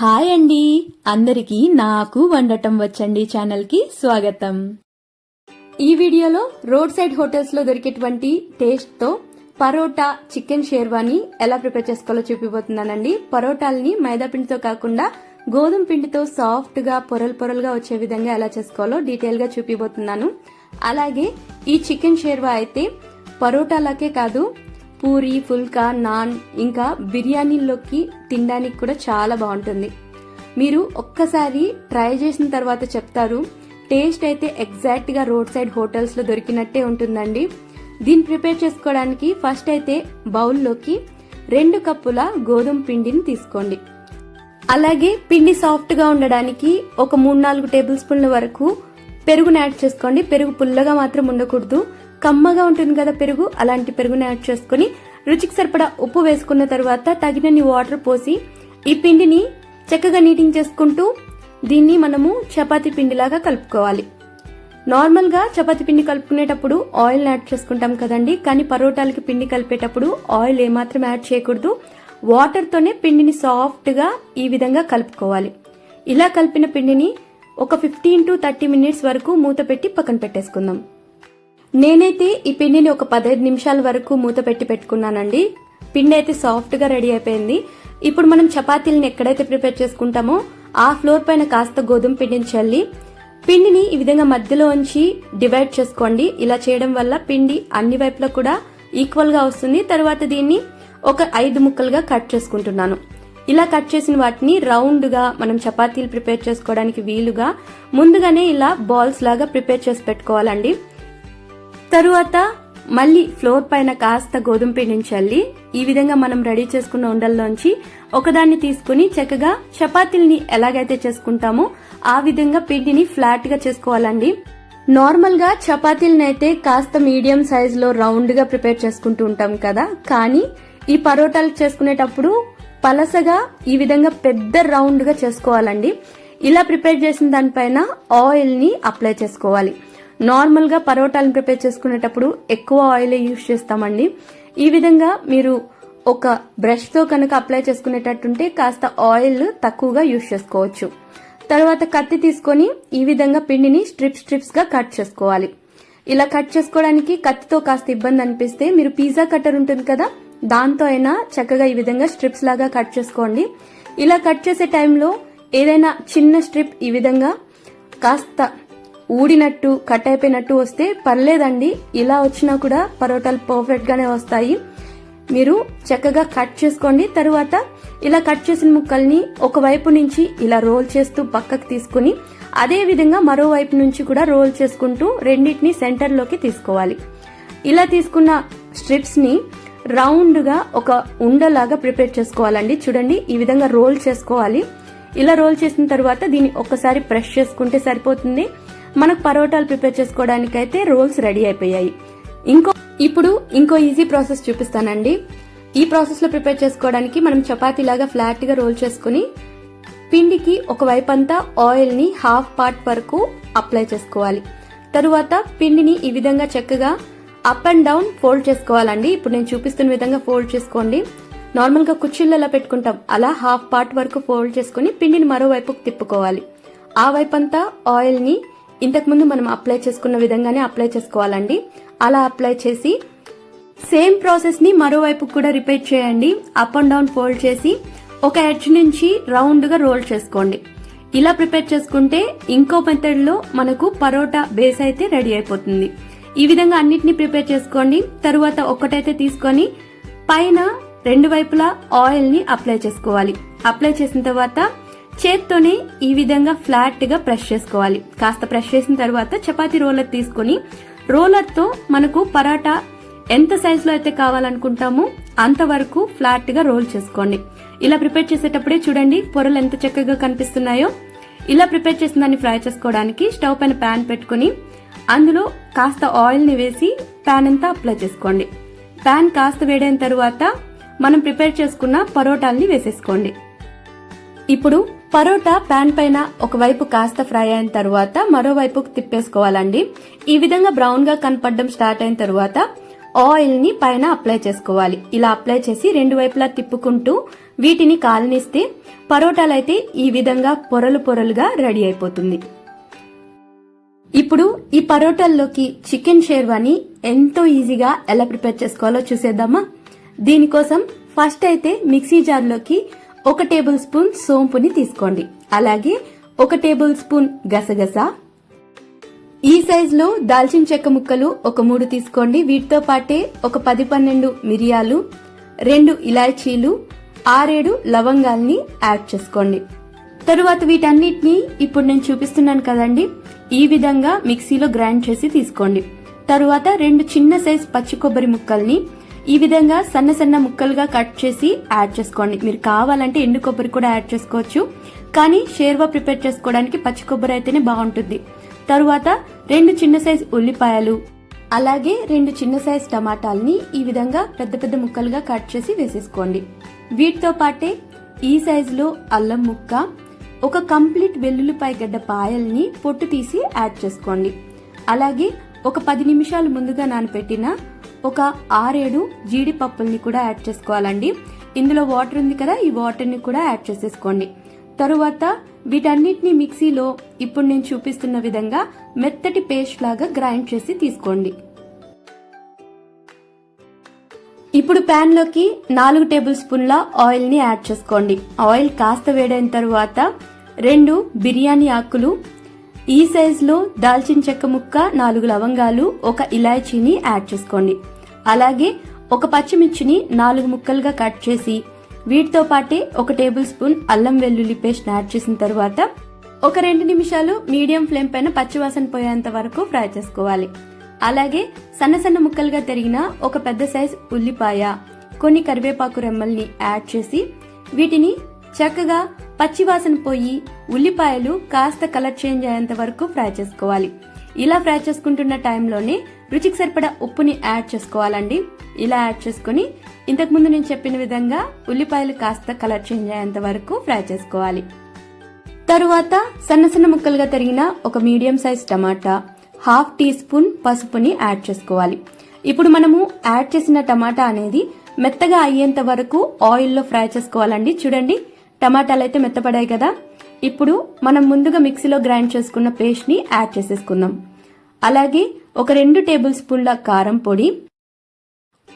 Hi అండి. అందరికీ నాకు వండటం వచ్చండి ఛానల్కి స్వాగతం. ఈ వీడియోలో రోడ్ సైడ్ హోటల్స్లో దొరికేటువంటి టేస్ట్తో పరోటా చికెన్ షేర్వాని ఎలా ప్రిపేర్ చేసుకోవాలో చూపిపోతున్నానండి పరోటాల్ని మైదాపిండితో కాకుండా గోధుమ పిండితో సాఫ్ట్గా పొరలు పొరలుగా వచ్చే విధంగా ఎలా చేసుకోవాలో డీటెయిల్గా చూపిపోతున్నాను అలాగే ఈ చికెన్ షేర్వా అయితే పరోటాలకే కాదు పూరి ఫుల్కా నాన్ ఇంకా బిర్యానీలోకి తినడానికి కూడా చాలా బాగుంటుంది. మీరు ఒక్కసారి ట్రై చేసిన తర్వాత చెప్తారు టేస్ట్ అయితే ఎగ్జాక్ట్గా రోడ్ సైడ్ హోటల్స్లో దొరికినట్టే ఉంటుందండి. దీన్ని ప్రిపేర్ చేసుకోవడానికి ఫస్ట్ అయితే బౌల్లోకి రెండు కప్పుల గోధుమ పిండిని తీసుకోండి. అలాగే పిండి సాఫ్ట్గా ఉండడానికి ఒక మూడు నాలుగు టేబుల్ స్పూన్ల వరకు పెరుగుని యాడ్ చేసుకోండి. పెరుగు పుల్లగా మాత్రం ఉండకూడదు. కమ్మగా ఉంటుంది కదా పెరుగు? అలాంటి పెరుగుని యాడ్ చేసుకుని రుచికి సరిపడా ఉప్పు వేసుకున్న తర్వాత తగినన్ని వాటర్ పోసి ఈ పిండిని చక్కగా నీటింగ్ చేసుకుంటూ దీన్ని మనము చపాతీ పిండిలాగా కలుపుకోవాలి. నార్మల్గా చపాతి చపాతీ పిండి కలుపుకునేటప్పుడు ఆయిల్ యాడ్ చేసుకుంటాం కదండి. కానీ పరోటాలకి పిండి కలిపేటప్పుడు ఆయిల్ ఏమాత్రం యాడ్ చేయకూడదు. వాటర్తోనే పిండిని సాఫ్ట్గా ఈ విధంగా కలుపుకోవాలి. ఇలా కలిపిన పిండిని ఒక ఫిఫ్టీన్ టు థర్టీ మినిట్స్ వరకు మూత పెట్టి పక్కన పెట్టేసుకుందాం. నేనైతే ఈ పిండిని ఒక పదహైదు నిమిషాల వరకు మూత పెట్టి పెట్టుకున్నానండి. పిండి అయితే సాఫ్ట్గా రెడీ అయిపోయింది. ఇప్పుడు మనం చపాతీలను ఎక్కడైతే ప్రిపేర్ చేసుకుంటామో ఆ ఫ్లోర్ పైన కాస్త గోధుమ పిండిని చల్లి పిండిని ఈ విధంగా మధ్యలో ఉంచి డివైడ్ చేసుకోండి. ఇలా చేయడం వల్ల పిండి అన్ని వైపులా కూడా ఈక్వల్గా వస్తుంది. తర్వాత దీన్ని ఒక ఐదు ముక్కలుగా కట్ చేసుకుంటున్నాను. ఇలా కట్ చేసిన వాటిని రౌండ్గా మనం చపాతీలు ప్రిపేర్ చేసుకోవడానికి వీలుగా ముందుగానే ఇలా బాల్స్ లాగా ప్రిపేర్ చేసి పెట్టుకోవాలండి. తరువాత మళ్ళీ ఫ్లోర్ పైన కాస్త గోధుమ పిండిని చల్లి ఈ విధంగా మనం రెడీ చేసుకున్న ఉండల్లోంచి ఒకదాన్ని తీసుకుని చక్కగా చపాతీల్ని ఎలాగైతే చేసుకుంటామో ఆ విధంగా పిండిని ఫ్లాట్గా చేసుకోవాలండి. నార్మల్గా చపాతీలను అయితే కాస్త మీడియం సైజ్లో రౌండ్గా ప్రిపేర్ చేసుకుంటూ ఉంటాం కదా. కానీ ఈ పరోటాలు చేసుకునేటప్పుడు పలసగా ఈ విధంగా పెద్ద రౌండ్గా చేసుకోవాలండి. ఇలా ప్రిపేర్ చేసిన దానిపైన ఆయిల్ని అప్లై చేసుకోవాలి. నార్మల్గా పరోటాలను ప్రిపేర్ చేసుకునేటప్పుడు ఎక్కువ ఆయిల్ యూజ్ చేస్తామండి. ఈ విధంగా మీరు ఒక బ్రష్తో కనుక అప్లై చేసుకునేటట్టుంటే కాస్త ఆయిల్ తక్కువగా యూజ్ చేసుకోవచ్చు. తర్వాత కత్తి తీసుకొని ఈ విధంగా పిండిని స్ట్రిప్ స్ట్రిప్స్గా కట్ చేసుకోవాలి. ఇలా కట్ చేసుకోవడానికి కత్తితో కాస్త ఇబ్బంది అనిపిస్తే మీరు పిజ్జా కట్టర్ ఉంటుంది కదా దాంతో అయినా చక్కగా ఈ విధంగా స్ట్రిప్స్ లాగా కట్ చేసుకోండి. ఇలా కట్ చేసే టైంలో ఏదైనా చిన్న స్ట్రిప్ ఈ విధంగా కాస్త ఊడినట్టు కట్ అయిపోయినట్టు వస్తే పర్లేదండి. ఇలా వచ్చినా కూడా పరోటాలు పర్ఫెక్ట్ గానే వస్తాయి. మీరు చక్కగా కట్ చేసుకోండి. తరువాత ఇలా కట్ చేసిన ముక్కల్ని ఒక వైపు నుంచి ఇలా రోల్ చేస్తూ పక్కకు తీసుకుని అదే విధంగా మరోవైపు నుంచి కూడా రోల్ చేసుకుంటూ రెండింటిని సెంటర్లోకి తీసుకోవాలి. ఇలా తీసుకున్న స్ట్రిప్స్ని రౌండ్గా ఒక ఉండలాగా ప్రిపేర్ చేసుకోవాలండి. చూడండి ఈ విధంగా రోల్ చేసుకోవాలి. ఇలా రోల్ చేసిన తర్వాత దీన్ని ఒక్కసారి ప్రెస్ చేసుకుంటే సరిపోతుంది. మనకు పరోటాలు ప్రిపేర్ చేసుకోవడానికి అయితే రోల్స్ రెడీ అయిపోయాయి. ఇంకో ఇప్పుడు ఇంకో ఈజీ ప్రాసెస్ చూపిస్తానండి. ఈ ప్రాసెస్లో ప్రిపేర్ చేసుకోవడానికి మనం చపాతీ లాగా ఫ్లాట్గా రోల్ చేసుకుని పిండికి ఒక అంతా ఆయిల్ని హాఫ్ పార్ట్ వరకు అప్లై చేసుకోవాలి. తరువాత పిండిని ఈ విధంగా చక్కగా అప్ అండ్ డౌన్ ఫోల్డ్ చేసుకోవాలండి. ఇప్పుడు నేను చూపిస్తున్న విధంగా ఫోల్డ్ చేసుకోండి. నార్మల్గా కుర్చీలు ఎలా పెట్టుకుంటాం. అలా హాఫ్ పార్ట్ వరకు ఫోల్డ్ చేసుకుని పిండిని మరోవైపుకు తిప్పుకోవాలి. ఆ వైపంతా ఆయిల్ని ఇంతకుముందు మనం అప్లై చేసుకున్న విధంగానే అప్లై చేసుకోవాలండి. అలా అప్లై చేసి సేమ్ ప్రాసెస్ని మరోవైపు కూడా రిపీట్ చేయండి. అప్ అండ్ డౌన్ ఫోల్డ్ చేసి ఒక ఎడ్జ్ నుంచి రౌండ్గా రోల్ చేసుకోండి. ఇలా ప్రిపేర్ చేసుకుంటే ఇంకో మెథడ్లో మనకు పరోటా బేస్ అయితే రెడీ అయిపోతుంది. ఈ విధంగా అన్నిటిని ప్రిపేర్ చేసుకోండి. తరువాత ఒక్కటైతే తీసుకొని పైన రెండు వైపులా ఆయిల్ని అప్లై చేసుకోవాలి. అప్లై చేసిన తర్వాత చేత్తోనే ఈ విధంగా ఫ్లాట్గా ప్రెస్ చేసుకోవాలి. కాస్త ప్రెస్ చేసిన తర్వాత చపాతి రోలర్ తీసుకొని రోలర్తో మనకు పరాటా ఎంత సైజ్లో అయితే కావాలనుకుంటామో అంతవరకు ఫ్లాట్గా రోల్ చేసుకోండి. ఇలా ప్రిపేర్ చేసేటప్పుడే చూడండి పొరలు ఎంత చక్కగా కనిపిస్తున్నాయో. ఇలా ప్రిపేర్ చేసిన దాన్ని ఫ్రై చేసుకోవడానికి స్టవ్ పైన ప్యాన్ పెట్టుకుని అందులో కాస్త ఆయిల్ని వేసి ప్యాన్ అంతా అప్లై చేసుకోండి. ప్యాన్ కాస్త వేడైన తర్వాత మనం ప్రిపేర్ చేసుకున్న పరోటాల్ని వేసేసుకోండి. ఇప్పుడు పరోటా ప్యాన్ పైన ఒకవైపు కాస్త ఫ్రై అయిన తర్వాత మరోవైపు తిప్పేసుకోవాలండి. ఈ విధంగా బ్రౌన్గా కనపడడం స్టార్ట్ అయిన తర్వాత ఆయిల్ని పైన అప్లై చేసుకోవాలి. ఇలా అప్లై చేసి రెండు వైపులా తిప్పుకుంటూ వీటిని కాలనిస్తే పరోటాలు అయితే ఈ విధంగా పొరలు పొరలుగా రెడీ అయిపోతుంది. ఇప్పుడు ఈ పరోటాల్లోకి చికెన్ షేర్వాని ఎంతో ఈజీగా ఎలా ప్రిపేర్ చేసుకోవాలో చూసేద్దామా? దీనికోసం ఫస్ట్ అయితే మిక్సీ జార్లోకి ఒక టేబుల్ స్పూన్ సోంపుని తీసుకోండి. అలాగే ఒక టేబుల్ స్పూన్ గసగస. ఈ సైజ్లో దాల్చిన చెక్క ముక్కలు ఒక మూడు తీసుకోండి. వీటితో పాటే ఒక పది పన్నెండు మిరియాలు రెండు ఇలాచీలు ఆరేడు లవంగాల్ని యాడ్ చేసుకోండి. తరువాత వీటన్నిటిని ఇప్పుడు నేను చూపిస్తున్నాను కదండి. ఈ విధంగా మిక్సీలో గ్రైండ్ చేసి తీసుకోండి. తరువాత రెండు చిన్న సైజ్ పచ్చి కొబ్బరి ముక్కల్ని ఈ విధంగా సన్న సన్న ముక్కలుగా కట్ చేసి యాడ్ చేసుకోండి. మీరు కావాలంటే ఎండు కొబ్బరి కూడా యాడ్ చేసుకోవచ్చు. కానీ షేర్వా ప్రిపేర్ చేసుకోవడానికి పచ్చి కొబ్బరి అయితేనే బాగుంటుంది. తరువాత రెండు చిన్న సైజు ఉల్లిపాయలు అలాగే రెండు చిన్న సైజ్ టమాటాలని ఈ విధంగా పెద్ద పెద్ద ముక్కలుగా కట్ చేసి వేసేసుకోండి. వీటితో పాటే ఈ సైజులో అల్లం ముక్క ఒక కంప్లీట్ వెల్లుల్లిపాయ గడ్డ పాయల్ని పొట్టు తీసి యాడ్ చేసుకోండి. అలాగే ఒక పది నిమిషాలు ముందుగా నానపెట్టిన ఒక ఆరేడు జీడిపప్పుల్ని కూడా యాడ్ చేసుకోవాలండి. ఇందులో వాటర్ ఉంది కదా ఈ వాటర్ని కూడా యాడ్ చేసేసుకోండి. తరువాత వీటన్నిటిని మిక్సీలో ఇప్పుడు నేను చూపిస్తున్న విధంగా మెత్తటి పేస్ట్ లాగా గ్రైండ్ చేసి తీసుకోండి. ఇప్పుడు ప్యాన్లోకి నాలుగు టేబుల్ స్పూన్ల ఆయిల్ని యాడ్ చేసుకోండి. ఆయిల్ కాస్త వేడైన తరువాత రెండు బిర్యానీ ఆకులు ఈ సైజ్లో దాల్చిన చెక్క ముక్క నాలుగు లవంగాలు ఒక ఇలాచీని యాడ్ చేసుకోండి. అలాగే ఒక పచ్చిమిర్చిని నాలుగు ముక్కలుగా కట్ చేసి వీటితో పాటే ఒక టేబుల్ స్పూన్ అల్లం వెల్లుల్లి పేస్ట్ యాడ్ చేసిన తర్వాత ఒక రెండు నిమిషాలు మీడియం ఫ్లేమ్ పైన పచ్చివాసన పోయేంత వరకు ఫ్రై చేసుకోవాలి. అలాగే సన్న సన్న ముక్కలుగా తరిగిన ఒక పెద్ద సైజ్ ఉల్లిపాయ కొన్ని కరివేపాకు రెమ్మల్ని యాడ్ చేసి వీటిని చక్కగా పచ్చివాసన పోయి ఉల్లిపాయలు కాస్త కలర్ చేంజ్ అయ్యేంత వరకు ఫ్రై చేసుకోవాలి. ఇలా ఫ్రై చేసుకుంటున్న టైంలోనే రుచికి సరిపడా ఉప్పుని యాడ్ చేసుకోవాలండి. ఇలా యాడ్ చేసుకుని ఇంతకుముందు నేను చెప్పిన విధంగా ఉల్లిపాయలు కాస్త కలర్ చేంజ్ అయ్యేంత వరకు ఫ్రై చేసుకోవాలి. తరువాత సన్న సన్న ముక్కలుగా తరిగిన ఒక మీడియం సైజ్ టమాటా హాఫ్ టీ స్పూన్ పసుపుని యాడ్ చేసుకోవాలి. ఇప్పుడు మనము యాడ్ చేసిన టమాటా అనేది మెత్తగా అయ్యేంత వరకు ఆయిల్లో ఫ్రై చేసుకోవాలండి. చూడండి టమాటాలు అయితే మెత్తపడాయి కదా. ఇప్పుడు మనం ముందుగా మిక్సీలో గ్రైండ్ చేసుకున్న పేస్ట్ని యాడ్ చేసేసుకుందాం. అలాగే ఒక రెండు టేబుల్ స్పూన్ల కారం పొడి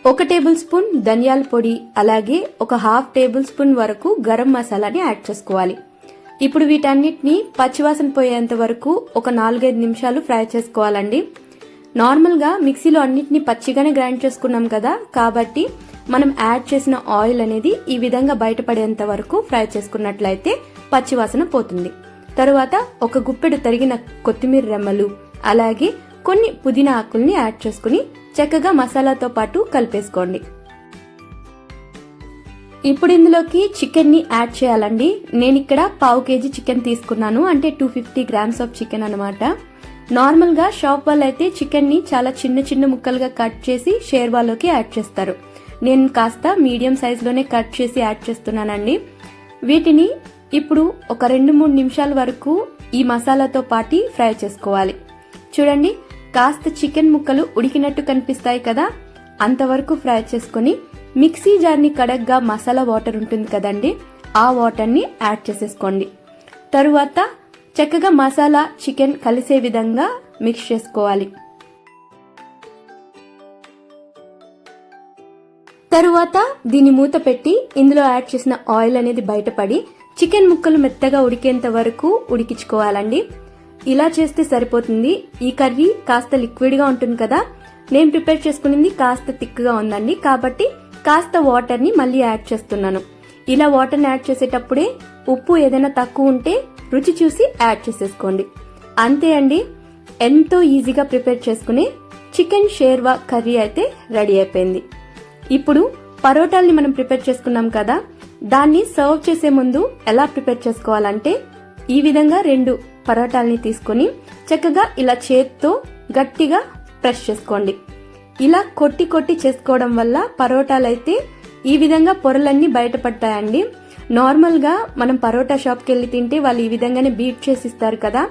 ఒక టేబుల్ స్పూన్ ధనియాల పొడి అలాగే ఒక హాఫ్ టేబుల్ స్పూన్ వరకు గరం మసాలాని యాడ్ చేసుకోవాలి. ఇప్పుడు వీటన్నిటిని పచ్చివాసన పోయేంత వరకు ఒక నాలుగైదు నిమిషాలు ఫ్రై చేసుకోవాలండి. నార్మల్గా మిక్సీలో అన్నిటిని పచ్చిగానే గ్రైండ్ చేసుకున్నాం కదా కాబట్టి మనం యాడ్ చేసిన ఆయిల్ అనేది ఈ విధంగా బయటపడేంత వరకు ఫ్రై చేసుకున్నట్లయితే పచ్చివాసన పోతుంది. తరువాత ఒక గుప్పెడు తరిగిన కొత్తిమీర రెమ్మలు అలాగే కొన్ని పుదీనా ఆకుల్ని యాడ్ చేసుకుని చక్కగా మసాలాతో పాటు కలిపేసుకోండి. ఇప్పుడు ఇందులోకి చికెన్ని యాడ్ చేయాలండి. నేను ఇక్కడ పావు కేజీ చికెన్ తీసుకున్నాను. అంటే two fifty grams of chicken అనమాట నార్మల్గా షాప్ వాళ్ళు అయితే చికెన్ని చాలా చిన్న చిన్న ముక్కలుగా కట్ చేసి షేర్వాలోకి యాడ్ చేస్తారు. నేను కాస్త మీడియం సైజులోనే కట్ చేసి యాడ్ చేస్తున్నానండి. వీటిని ఇప్పుడు ఒక రెండు మూడు నిమిషాల వరకు ఈ మసాలాతో పాటి ఫ్రై చేసుకోవాలి. చూడండి కాస్త చికెన్ ముక్కలు ఉడికినట్టు కనిపిస్తాయి కదా? అంతవరకు ఫ్రై చేసుకుని మిక్సీ జార్ని కడగ్గా మసాలా వాటర్ ఉంటుంది కదండి ఆ వాటర్ని యాడ్ చేసేసుకోండి. తరువాత చక్కగా మసాలా చికెన్ కలిసే విధంగా మిక్స్ చేసుకోవాలి. తరువాత దీన్ని మూత పెట్టి ఇందులో యాడ్ చేసిన ఆయిల్ అనేది బయటపడి చికెన్ ముక్కలు మెత్తగా ఉడికేంత వరకు ఉడికించుకోవాలండి. ఇలా చేస్తే సరిపోతుంది. ఈ కర్రీ కాస్త లిక్విడ్గా ఉంటుంది కదా. నేను ప్రిపేర్ చేసుకునింది కాస్త థిక్గా ఉందండి. కాబట్టి కాస్త వాటర్ని మళ్ళీ యాడ్ చేస్తున్నాను. ఇలా వాటర్ని యాడ్ చేసేటప్పుడే ఉప్పు ఏదైనా తక్కువ ఉంటే రుచి చూసి యాడ్ చేసేసుకోండి. అంతే అండి. ఎంతో ఈజీగా ప్రిపేర్ చేసుకునే చికెన్ షేర్వా కర్రీ అయితే రెడీ అయిపోయింది. ఇప్పుడు పరోటాల్ని మనం ప్రిపేర్ చేసుకున్నాం కదా దాన్ని సర్వ్ చేసే ముందు ఎలా ప్రిపేర్ చేసుకోవాలంటే ఈ విధంగా రెండు పరోటాల్ని తీసుకొని చక్కగా ఇలా చేత్తో గట్టిగా ప్రెస్ చేసుకోండి. ఇలా కొట్టి కొట్టి చేసుకోవడం వల్ల పరోటాలు అయితే ఈ విధంగా పొరలన్నీ బయటపడతాయండి. నార్మల్గా మనం పరోటా షాప్కి వెళ్ళి తింటే వాళ్ళు ఈ విధంగానే బీట్ చేసి ఇస్తారు కదా.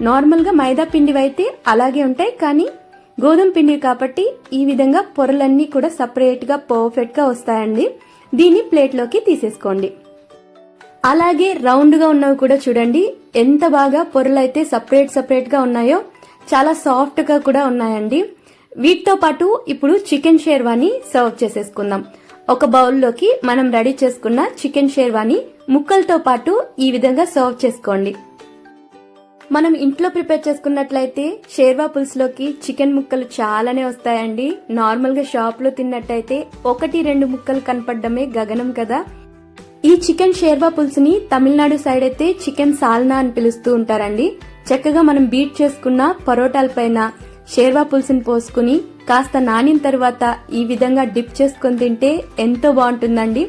నార్మల్గా మైదా పిండివి అయితే అలాగే ఉంటాయి కానీ గోధుమ పిండి కాబట్టి ఈ విధంగా పొరలన్నీ కూడా సపరేట్గా పర్ఫెక్ట్గా వస్తాయండి. దీన్ని ప్లేట్లోకి తీసేసుకోండి. అలాగే రౌండ్గా ఉన్నవి కూడా చూడండి. ఎంత బాగా పొరలైతే సపరేట్ సపరేట్గా ఉన్నాయో చాలా సాఫ్ట్గా కూడా ఉన్నాయండి. వీటితో పాటు ఇప్పుడు చికెన్ షేర్వాని సర్వ్ చేసేసుకుందాం. ఒక బౌల్లోకి మనం రెడీ చేసుకున్న చికెన్ షేర్వాని ముక్కలతో పాటు ఈ విధంగా సర్వ్ చేసుకోండి. మనం ఇంట్లో ప్రిపేర్ చేసుకున్నట్లయితే షేర్వా పులుసులోకి చికెన్ ముక్కలు చాలానే వస్తాయండి. నార్మల్గా షాప్లో తిన్నట్టయితే ఒకటి రెండు ముక్కలు కనపడమే గగనం కదా. ఈ చికెన్ షేర్వా పులుసుని తమిళనాడు సైడ్ అయితే చికెన్ సాల్నా అని పిలుస్తూ ఉంటారండి. చక్కగా మనం బీట్ చేసుకున్న పరోటాలపైన షేర్వా పులుసుని పోసుకుని కాస్త నానిన తర్వాత ఈ విధంగా డిప్ చేసుకొని తింటే ఎంతో బాగుంటుందండి.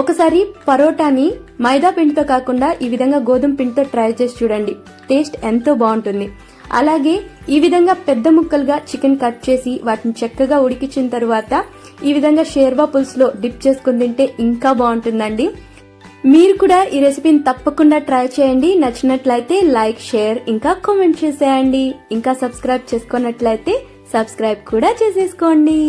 ఒకసారి పరోటాని మైదా పిండితో కాకుండా ఈ విధంగా గోధుమ పిండితో ట్రై చేసి చూడండి. టేస్ట్ ఎంతో బాగుంటుంది. అలాగే ఈ విధంగా పెద్ద ముక్కలుగా చికెన్ కట్ చేసి వాటిని చక్కగా ఉడికించిన తర్వాత ఈ విధంగా షేర్వా పులుసులో డిప్ చేసుకుని తింటే ఇంకా బాగుంటుందండి. మీరు కూడా ఈ రెసిపీని తప్పకుండా ట్రై చేయండి. నచ్చినట్లయితే లైక్ షేర్ ఇంకా కామెంట్ చేసేయండి. ఇంకా సబ్స్క్రైబ్ చేసుకున్నట్లయితే సబ్స్క్రైబ్ కూడా చేసేసుకోండి.